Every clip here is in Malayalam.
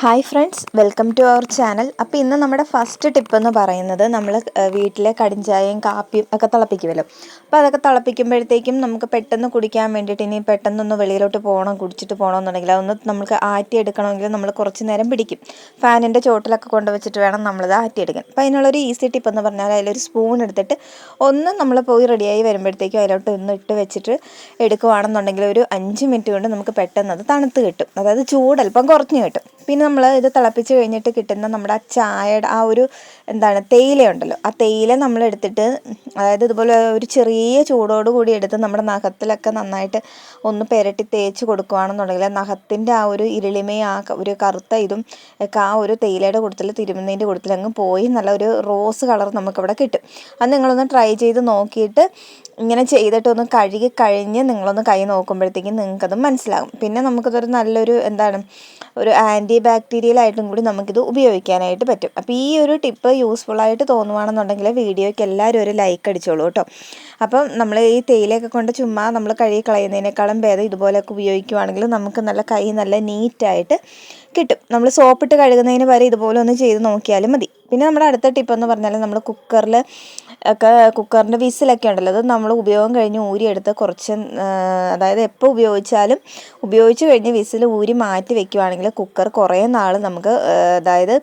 Hi friends welcome to our channel അപ്പോൾ ഇന്ന് നമ്മുടെ ഫസ്റ്റ് ടിപ്പ് എന്ന് പറയുന്നത് നമ്മൾ വീട്ടിലെ കടിഞ്ചായയും കാപ്പിയും ഒക്കെ തിളപ്പിക്കുമല്ലോ അപ്പോൾ അതൊക്കെ തിളപ്പിക്കുമ്പോഴത്തേക്കും നമുക്ക് പെട്ടെന്ന് കുടിക്കാൻ വേണ്ടിയിട്ട് ഇനി പെട്ടെന്നൊന്ന് വെളിയിലോട്ട് പോകണം കുടിച്ചിട്ട് പോകണമെന്നുണ്ടെങ്കിൽ അതൊന്ന് നമുക്ക് ആറ്റി എടുക്കണമെങ്കിൽ നമ്മൾ കുറച്ച് നേരം പിടിക്കും. ഫാനിന്റെ ചോട്ടിലൊക്കെ കൊണ്ടുവച്ചിട്ട് വേണം നമ്മളത് ആറ്റിയെടുക്കാൻ. അപ്പോൾ അതിനുള്ളൊരു ഈസി ടിപ്പ് എന്ന് പറഞ്ഞാൽ അതിലൊരു സ്പൂൺ എടുത്തിട്ട് ഒന്ന് നമ്മൾ പോയി റെഡിയായി വരുമ്പോഴത്തേക്കും അതിലോട്ട് ഒന്ന് ഇട്ട് വെച്ചിട്ട് എടുക്കുവാണെന്നുണ്ടെങ്കിൽ ഒരു അഞ്ച് മിനിറ്റ് കൊണ്ട് നമുക്ക് പെട്ടെന്ന് അത് തണുത്ത് കിട്ടും. അതായത് ചൂട് അല്പം കുറഞ്ഞ് കിട്ടും. പിന്നെ നമ്മൾ ഇത് തിളപ്പിച്ച് കഴിഞ്ഞിട്ട് കിട്ടുന്ന നമ്മുടെ ആ ചായയുടെ ആ ഒരു എന്താണ് തേയില ഉണ്ടല്ലോ ആ തേയില നമ്മൾ എടുത്തിട്ട് അതായത് ഇതുപോലെ ഒരു ചെറിയ ചൂടോട് കൂടി എടുത്ത് നമ്മുടെ നഖത്തിലൊക്കെ നന്നായിട്ട് ഒന്ന് പെരട്ടി തേച്ച് കൊടുക്കുകയാണെന്നുണ്ടെങ്കിൽ നഖത്തിന്റെ ആ ഒരു ഇരുളിമയും ആ ഒരു കറുത്ത ഇതും ഒക്കെ ആ ഒരു തേയിലയുടെ കൂട്ടത്തിൽ തിരുമുന്നതിന്റെ കൂട്ടത്തിൽ അങ്ങ് പോയി നല്ല ഒരു റോസ് കളർ നമുക്കിവിടെ കിട്ടും. അത് നിങ്ങളൊന്ന് ട്രൈ ചെയ്ത് നോക്കിയിട്ട് ഇങ്ങനെ ചെയ്തിട്ട് ഒന്ന് കഴുകി കഴിഞ്ഞ് നിങ്ങളൊന്ന് കൈ നോക്കുമ്പോഴത്തേക്കും നിങ്ങൾക്കത് മനസ്സിലാകും. പിന്നെ നമുക്കതൊരു നല്ലൊരു എന്താണ് ഒരു ആന്റി ബാക്ടീരിയൽ ആയിട്ടും കൂടി നമുക്കിത് ഉപയോഗിക്കാനായിട്ട് പറ്റും. അപ്പോൾ ഈ ഒരു ടിപ്പ് യൂസ്ഫുൾ ആയിട്ട് തോന്നുവാണെന്നുണ്ടെങ്കിൽ വീഡിയോയ്ക്ക് എല്ലാവരും ഒരു ലൈക്ക് അടിച്ചോളൂ കേട്ടോ. അപ്പം നമ്മൾ ഈ തേയിലയൊക്കെ കൊണ്ട് ചുമ്മാ നമ്മൾ കഴുകി കളയുന്നതിനേക്കാളും ഭേദം ഇതുപോലെയൊക്കെ ഉപയോഗിക്കുവാണെങ്കിൽ നമുക്ക് നല്ല കൈ നല്ല നീറ്റായിട്ട് കിട്ടും. നമ്മൾ സോപ്പിട്ട് കഴുകുന്നതിന് വരെ ഇതുപോലെ ഒന്ന് ചെയ്ത് നോക്കിയാലും മതി. പിന്നെ നമ്മുടെ അടുത്ത ടിപ്പ് എന്ന് പറഞ്ഞാൽ നമ്മൾ കുക്കറിൽ ഒക്കെ കുക്കറിന്റെ വിസിലൊക്കെ ഉണ്ടല്ലോ അത് നമ്മൾ ഉപയോഗം കഴിഞ്ഞ് ഊരിയെടുത്ത് കുറച്ച് അതായത് എപ്പോൾ ഉപയോഗിച്ചാലും ഉപയോഗിച്ച് കഴിഞ്ഞ് വിസിൽ ഊരി മാറ്റി വെക്കുവാണെങ്കിൽ കുക്കർ കുറേ നാൾ നമുക്ക് അതായത്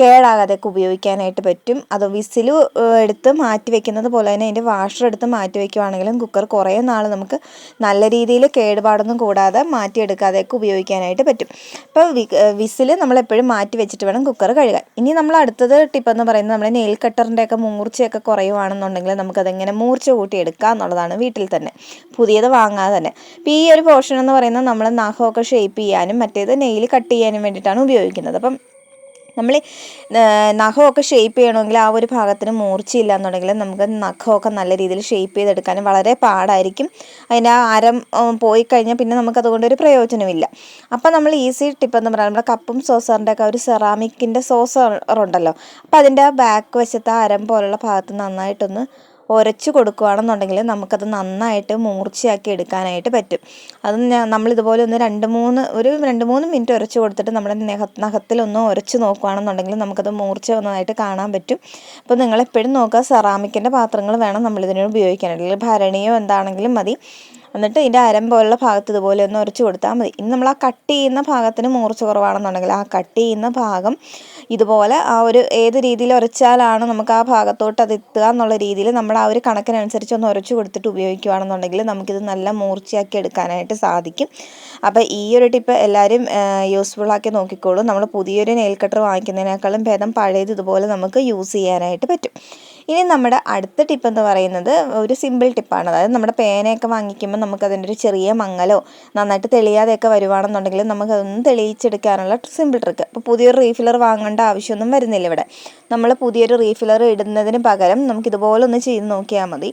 കേടാകാതെയൊക്കെ ഉപയോഗിക്കാനായിട്ട് പറ്റും. അത് വിസിൽ എടുത്ത് മാറ്റി വെക്കുന്നത് പോലെ തന്നെ അതിന്റെ വാഷർ എടുത്ത് മാറ്റി വെക്കുവാണെങ്കിലും കുക്കർ കുറേ നാൾ നമുക്ക് നല്ല രീതിയിൽ കേടുപാടൊന്നും കൂടാതെ മാറ്റിയെടുക്കാതെയൊക്കെ ഉപയോഗിക്കാനായിട്ട് പറ്റും. അപ്പോൾ വിസിൽ നമ്മൾ എപ്പോഴും മാറ്റി വെച്ചിട്ട് വേണം കുക്കർ കഴുകാൻ. ഇനി നമ്മൾ അടുത്തത് ടിപ്പ് എന്ന് പറയുന്നത് നമ്മുടെ നെയിൽ കട്ടറിന്റെ ഒക്കെ മൂർച്ചയൊക്കെ കുറയുവാണെന്നുണ്ടെങ്കിൽ നമുക്കതെങ്ങനെ മൂർച്ച കൂട്ടിയെടുക്കാം എന്നുള്ളതാണ് വീട്ടിൽ തന്നെ. പുതിയത് വാങ്ങാതെ തന്നെ. അപ്പോൾ ഈ ഒരു പോർഷൻ എന്ന് പറയുന്നത് നമ്മൾ നഖമൊക്കെ ഷേപ്പ് ചെയ്യാനും മറ്റേത് നെയിൽ കട്ട് ചെയ്യാനും വേണ്ടിയിട്ടാണ് ഉപയോഗിക്കുന്നത്. അപ്പം നമ്മൾ നഖമൊക്കെ ഷേപ്പ് ചെയ്യണമെങ്കിൽ ആ ഒരു ഭാഗത്തിന് മൂർച്ചയില്ല എന്നുണ്ടെങ്കിൽ നമുക്ക് നഖമൊക്കെ നല്ല രീതിയിൽ ഷേപ്പ് ചെയ്തെടുക്കാനും വളരെ പാടായിരിക്കും. അതിന്റെ ആ അരം പോയി കഴിഞ്ഞാൽ പിന്നെ നമുക്ക് അതുകൊണ്ട് ഒരു പ്രയോജനമില്ല. അപ്പോൾ നമ്മൾ ഈസി ടിപ്പെന്ന് പറയുന്നത് നമ്മുടെ കപ്പും സോസറിന്റെ ഒക്കെ ഒരു സെറാമിക്കിന്റെ സോസർ ഉണ്ടല്ലോ. അപ്പോൾ അതിന്റെ ബാക്ക് വശത്ത് അരം പോലുള്ള ഭാഗത്ത് നന്നായിട്ടൊന്ന് ഉരച്ച് കൊടുക്കുകയാണെന്നുണ്ടെങ്കിൽ നമുക്കത് നന്നായിട്ട് മൂർച്ചയാക്കി എടുക്കാനായിട്ട് പറ്റും. അത് നമ്മളിതുപോലെ ഒന്ന് രണ്ട് മൂന്ന് ഒരു രണ്ട് മൂന്ന് മിനിറ്റ് ഉരച്ച് കൊടുത്തിട്ട് നമ്മുടെ നഖ നഖത്തിലൊന്ന് ഉരച്ച് നോക്കുകയാണെന്നുണ്ടെങ്കിൽ നമുക്കത് മൂർച്ച വന്നതായിട്ട് കാണാൻ പറ്റും. അപ്പോൾ നിങ്ങളെപ്പോഴും നോക്കുക സെറാമിക്കിന്റെ പാത്രങ്ങൾ വേണം നമ്മളിതിനോട് ഉപയോഗിക്കാൻ. അല്ലെങ്കിൽ ഭരണിയോ എന്താണെങ്കിലും മതി. എന്നിട്ട് ഇതിന്റെ അരം പോലുള്ള ഭാഗത്ത് ഇതുപോലെ ഒന്ന് ഉരച്ച് കൊടുത്താൽ മതി. ഇനി നമ്മൾ ആ കട്ട് ചെയ്യുന്ന ഭാഗത്തിന് മൂർച്ച കുറവാണെന്നുണ്ടെങ്കിൽ ആ കട്ട് ചെയ്യുന്ന ഭാഗം ഇതുപോലെ ആ ഒരു ഏത് രീതിയിൽ ഉരച്ചാലാണ് നമുക്ക് ആ ഭാഗത്തോട്ട് അത് എത്തുക എന്നുള്ള രീതിയിൽ നമ്മൾ ആ ഒരു കണക്കിനനുസരിച്ച് ഒന്ന് ഉരച്ച് കൊടുത്തിട്ട് ഉപയോഗിക്കുകയാണെന്നുണ്ടെങ്കിൽ നമുക്കിത് നല്ല മൂർച്ചയാക്കി എടുക്കാനായിട്ട് സാധിക്കും. അപ്പോൾ ഈ ഒരു ടിപ്പ് എല്ലാവരും യൂസ്ഫുൾ ആക്കി നോക്കിക്കോളൂ. നമ്മൾ പുതിയൊരു നെയിൽ കട്ടർ വാങ്ങിക്കുന്നതിനേക്കാളും ഭേദം പഴയത് ഇതുപോലെ നമുക്ക് യൂസ് ചെയ്യാനായിട്ട് പറ്റും. ഇനി നമ്മുടെ അടുത്ത ടിപ്പ് എന്ന് പറയുന്നത് ഒരു സിമ്പിൾ ടിപ്പാണ് അതായത് നമ്മുടെ പേനയൊക്കെ വാങ്ങിക്കുമ്പോൾ നമുക്ക് അതിന്റെ ഒരു ചെറിയ മങ്ങലോ നന്നായിട്ട് തെളിയാതെയൊക്കെ വരുവാണെന്നുണ്ടെങ്കിൽ നമുക്ക് അതൊന്നും തെളിയിച്ചെടുക്കാനുള്ള സിമ്പിൾ ട്രിക്ക് അപ്പോൾ പുതിയൊരു റീഫില്ലർ വാങ്ങേണ്ട ആവശ്യമൊന്നും വരുന്നില്ല ഇവിടെ. നമ്മൾ പുതിയൊരു റീഫില്ലർ ഇടുന്നതിന് പകരം നമുക്ക് ഇതുപോലെ ഒന്ന് ചെയ്ത് നോക്കിയാൽ മതി.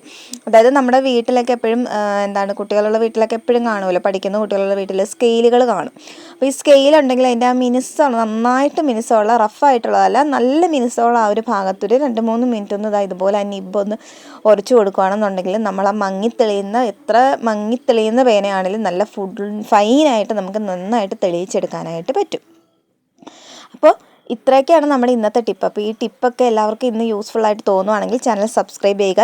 അതായത് നമ്മുടെ വീട്ടിലൊക്കെ എപ്പോഴും എന്താണ് കുട്ടികളുള്ള വീട്ടിലൊക്കെ എപ്പോഴും കാണുമല്ലോ പഠിക്കുന്ന കുട്ടികളുടെ വീട്ടിൽ സ്കെയിലുകൾ കാണും. അപ്പോൾ ഈ സ്കെയിൽ ഉണ്ടെങ്കിൽ അതിന്റെ ആ മിനുസമാണ് നന്നായിട്ട് മിനുസമുള്ള റഫായിട്ടുള്ളതല്ല നല്ല മിനുസമുള്ള ആ ഒരു ഭാഗത്തൊരു രണ്ട് മൂന്ന് മിനിറ്റ് ഒന്ന് ഇതുപോലെ ആ നിബ് ഒന്ന് ഉരച്ചു കൊടുക്കുകയാണെന്നുണ്ടെങ്കിൽ നമ്മൾ ആ മങ്ങിത്തെളിയുന്ന എത്ര മങ്ങിത്തെളിയുന്ന പേനയാണെങ്കിലും നല്ല ഫുഡ് ഫൈനായിട്ട് നമുക്ക് നന്നായിട്ട് തെളിയിച്ചെടുക്കാനായിട്ട് പറ്റും. അപ്പോൾ ഇത്രയൊക്കെയാണ് നമ്മുടെ ഇന്നത്തെ ടിപ്പ്. അപ്പോൾ ഈ ടിപ്പൊക്കെ എല്ലാവർക്കും ഇന്ന് യൂസ്ഫുൾ ആയിട്ട് തോന്നുവാണെങ്കിൽ ചാനൽ സബ്സ്ക്രൈബ് ചെയ്യുക.